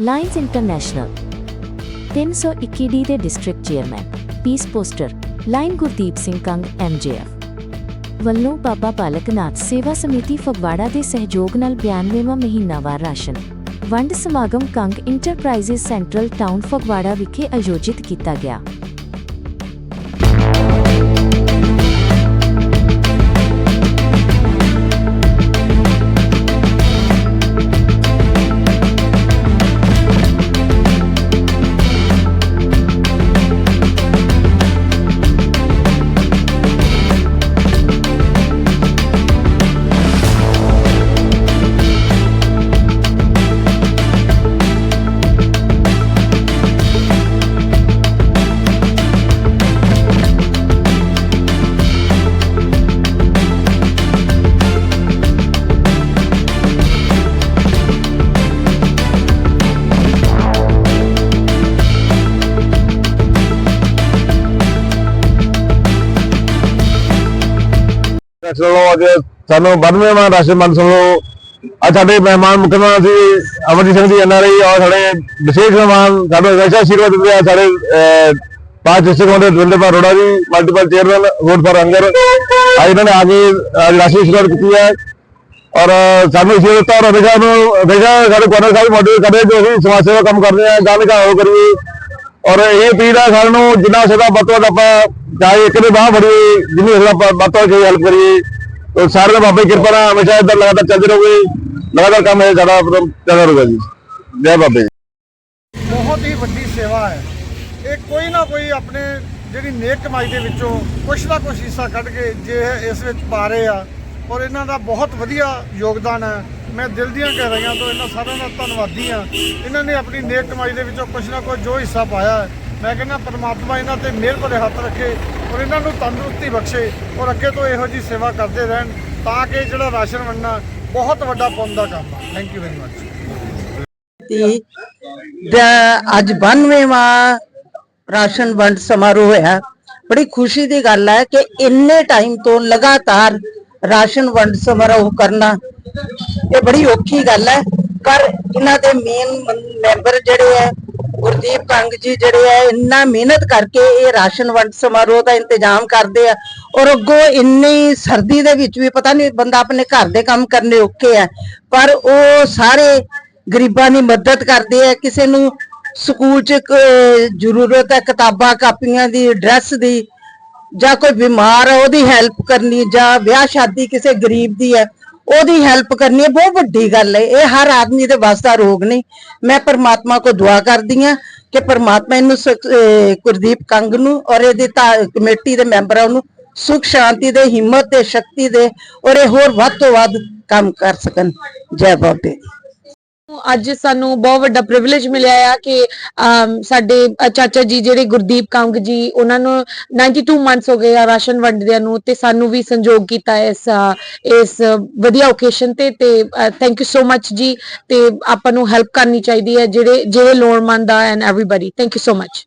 Lions international 321 D ਦੇ district chairman peace poster lion Gurdeep Singh Kang MJF ਵੱਲੋਂ ਬਾਬਾ ਬਾਲਕ ਨਾਥ ਸੇਵਾ ਸਮਿਤੀ ਫਗਵਾੜਾ ਦੇ ਸਹਿਯੋਗ ਨਾਲ 92ਵਾਂ ਮਹੀਨਾਵਾਰ ਰਾਸ਼ਨ, ਵੰਡ ਸਮਾਗਮ Kang enterprises central town Phagwara ਵਿਖੇ ਆਯੋਜਿਤ ਕੀਤਾ ਗਿਆ। ਚਲੋ ਅੱਜ ਸਾਨੂੰ 92ਵਾਂ ਰਾਸ਼ਨ ਮੰਨ ਸਮੋ ਅੱਜ ਸਾਡੇ ਮਹਿਮਾਨ ਮੁੱਖ ਸੀ ਅਮਰਜੀਤ ਸਿੰਘ ਜੀ ਐਨਆਰਆਈ ਔਰ ਸਾਡੇ ਵਿਸ਼ੇਸ਼ ਮਹਿਮਾਨ, ਸਾਡੇ ਵੈਸ਼ਾ ਆਸ਼ੀਰਵਾਦ ਦਿੰਦੇ ਸਾਡੇ ਪਾਂਚ ਡਿਸਟ੍ਰਿਕਟ ਦੇ Davinder Arora ji multiple chairman vote for ਅੰਗਰ ਅੱਜ ਇਹਨਾਂ ਨੇ ਆ ਕੇ, ਅੱਜ ਰਾਸ਼ੀ ਆਸ਼ੀਰਵਾਦ ਕੀਤੀ ਹੈ। ਔਰ, ਸਾਨੂੰ ਇਸੇ ਦਿੱਤਾ ਔਰ ਹਮੇਸ਼ਾ ਨੂੰ, ਹਮੇਸ਼ਾ ਸਾਡੇ ਕੋਨਰ ਸਾਹਿਬ ਮੋਟਿਵ ਕਰਦੇ ਜੋ ਅਸੀਂ ਸਮਾਜ ਸੇਵਾ ਕੰਮ ਕਰਦੇ ਆ ਗੱਲ ਕਾ ਹੋ ਕਰੀਏ। ਔਰ ਇਹ ਅਪੀਲ ਹੈ ਸਾਨੂੰ, ਜਿੰਨਾ ਸਦਾ ਵੱਧ ਤੋਂ ਵੱਧ ਆਪਾਂ ਚਾਹੇ ਇੱਕ ਦੇ ਬਾਹ ਫੜੀਏ ਜਿੰਨੀ ਸਦਾ ਵੱਧ ਤੋਂ ਹੈਲਪ ਕਰੀਏ ਸਾਰੇ ਦਾ ਬਾਬੇ ਕਿਰਪਾ ਨਾਲ ਹਮੇਸ਼ਾ ਇਦਾਂ ਲਗਾਤਾਰ ਚੱਲਦੇ ਰਹੋਗੇ ਲਗਾਤਾਰ ਕੰਮ ਇਹ ਸਾਡਾ ਚੱਲਦਾ ਰਹੂਗਾ ਜੀ। ਜੈ ਬਾਬੇ ਬਹੁਤ ਹੀ ਵੱਡੀ ਸੇਵਾ ਹੈ। ਇਹ ਕੋਈ ਨਾ ਕੋਈ ਆਪਣੇ ਜਿਹੜੀ ਨੇਕ ਕਮਾਈ ਦੇ ਵਿੱਚੋਂ ਕੁਛ ਨਾ ਕੁਛ ਹਿੱਸਾ ਕੱਢ ਕੇ ਜੇ ਇਸ ਵਿੱਚ ਪਾ ਰਹੇ ਆ, ਔਰ ਇਹਨਾਂ ਦਾ ਬਹੁਤ ਵਧੀਆ ਯੋਗਦਾਨ ਹੈ। ਮੈਂ ਦਿਲ ਦੀਆਂ ਕਹਿ ਰਹੀਆਂ ਤੋਂ ਇਹਨਾਂ ਸਾਰਿਆਂ ਦਾ ਧੰਨਵਾਦੀ ਹਾਂ। ਇਹਨਾਂ ਨੇ ਆਪਣੀ ਨੇਕ ਕਮਾਈ ਦੇ ਵਿੱਚੋਂ ਕੁਛ ਨਾ ਕੁਛ ਜੋ ਹਿੱਸਾ ਪਾਇਆ ਮੈਂ ਕਹਿੰਦਾ ਪਰਮਾਤਮਾ ਇਹਨਾਂ ਤੇ ਮਿਹਰ ਭਰੇ ਹੱਥ ਰੱਖੇ ਔਰ ਇਹਨਾਂ ਨੂੰ ਤੰਦਰੁਸਤੀ ਬਖਸ਼ੇ ਔਰ ਅੱਗੇ ਤੋਂ ਇਹੋ ਜੀ ਸੇਵਾ ਕਰਦੇ ਰਹਿਣ ਤਾਂ ਕਿ ਜਿਹੜਾ ਰਾਸ਼ਨ ਵੰਡਣਾ ਬਹੁਤ ਵੱਡਾ ਪੁੰਨ ਦਾ ਕੰਮ ਹੈ ਥੈਂਕ ਯੂ ਵੈਰੀ ਮਚ ਅੱਜ 92ਵਾਂ ਰਾਸ਼ਨ ਵੰਡ ਸਮਾਰੋਹ ਹੋਇਆ। ਬੜੀ ਖੁਸ਼ੀ ਦੀ ਗੱਲ ਹੈ ਕਿ ਇੰਨੇ ਟਾਈਮ ਤੋਂ ਲਗਾਤਾਰ ਰਾਸ਼ਨ ਵੰਡ ਸਮਾਰੋਹ ਕਰਨਾ ਇਹ ਬੜੀ ਔਖੀ ਗੱਲ ਹੈ। ਪਰ ਇਹਨਾਂ ਦੇ ਮੇਨ ਮੈਂਬਰ ਜਿਹੜੇ ਹੈ ਗੁਰਦੀਪ ਕੰਗ ਜੀ ਜਿਹੜੇ ਹੈ ਇੰਨਾ ਮਿਹਨਤ ਕਰਕੇ ਇਹ ਰਾਸ਼ਨ ਵੰਡ ਸਮਾਰੋਹ ਦਾ ਇੰਤਜ਼ਾਮ ਕਰਦੇ ਆ ਔਰ ਅੱਗੋਂ ਇੰਨੀ ਸਰਦੀ ਦੇ ਵਿੱਚ ਵੀ ਪਤਾ ਨਹੀਂ ਬੰਦਾ ਆਪਣੇ ਘਰ ਦੇ ਕੰਮ ਕਰਨੇ ਔਖੇ ਆ, ਪਰ ਉਹ ਸਾਰੇ ਗਰੀਬਾਂ ਦੀ ਮਦਦ ਕਰਦੇ ਆ, ਕਿਸੇ ਨੂੰ ਸਕੂਲ 'ਚ ਜ਼ਰੂਰਤ ਹੈ ਕਿਤਾਬਾਂ, ਕਾਪੀਆਂ ਦੀ, ਡਰੈਸ ਦੀ ਜਾਂ ਕੋਈ ਬਿਮਾਰ ਹੈ ਉਹਦੀ ਹੈਲਪ ਕਰਨੀ ਜਾਂ ਵਿਆਹ ਸ਼ਾਦੀ ਕਿਸੇ ਗਰੀਬ ਦੀ ਹੈ ਉਹਦੀ ਹੈਲਪ ਕਰਨੀ ਹੈ, ਬਹੁਤ ਵੱਡੀ ਗੱਲ ਹੈ। ਇਹ ਹਰ ਆਦਮੀ ਦੇ ਵੱਸ ਦਾ ਰੋਗ ਨਹੀਂ। ਮੈਂ ਪਰਮਾਤਮਾ ਕੋ ਦੁਆ ਕਰਦੀ ਹਾਂ ਕਿ ਪਰਮਾਤਮਾ ਇਹਨੂੰ ਸੁਖ- ਕੰਗ ਨੂੰ ਔਰ ਇਹਦੀ ਧਾ- ਕਮੇਟੀ ਦੇ ਮੈਂਬਰਾਂ ਨੂੰ ਸੁਖ, ਸ਼ਾਂਤੀ ਦੇ, ਹਿੰਮਤ ਤੇ ਸ਼ਕਤੀ ਦੇ ਔਰ ਇਹ ਹੋਰ ਵੱਧ ਤੋਂ ਵੱਧ ਕੰਮ ਕਰ ਸਕਣ। ਜੈ ਬਾਬੇ। ਅੱਜ ਸਾਨੂੰ ਬਹੁਤ ਵੱਡਾ ਪ੍ਰਿਵਿਲੇਜ ਮਿਲਿਆ ਆ ਕਿ ਸਾਡੇ ਚਾਚਾ ਜੀ ਜਿਹੜੇ ਗੁਰਦੀਪ ਕੰਗ ਜੀ, ਉਹਨਾਂ ਨੂੰ 92 ਮੰਥਸ ਹੋ ਗਏ ਆ ਰਾਸ਼ਨ ਵੰਡਦਿਆਂ ਨੂੰ ਤੇ ਸਾਨੂੰ ਵੀ ਸੰਯੋਗ ਕੀਤਾ ਇਸ ਇਸ ਵਧੀਆ ਓਕੇਸ਼ਨ ਤੇ ਤੇ ਥੈਂਕ ਯੂ ਸੋ ਮਚ ਜੀ ਤੇ ਆਪਾਂ ਨੂੰ ਹੈਲਪ ਕਰਨੀ ਚਾਹੀਦੀ ਹੈ ਜਿਹੜੇ ਜਿਹੜੇ ਲੋੜਵੰਦ ਆ and everybody thank you so much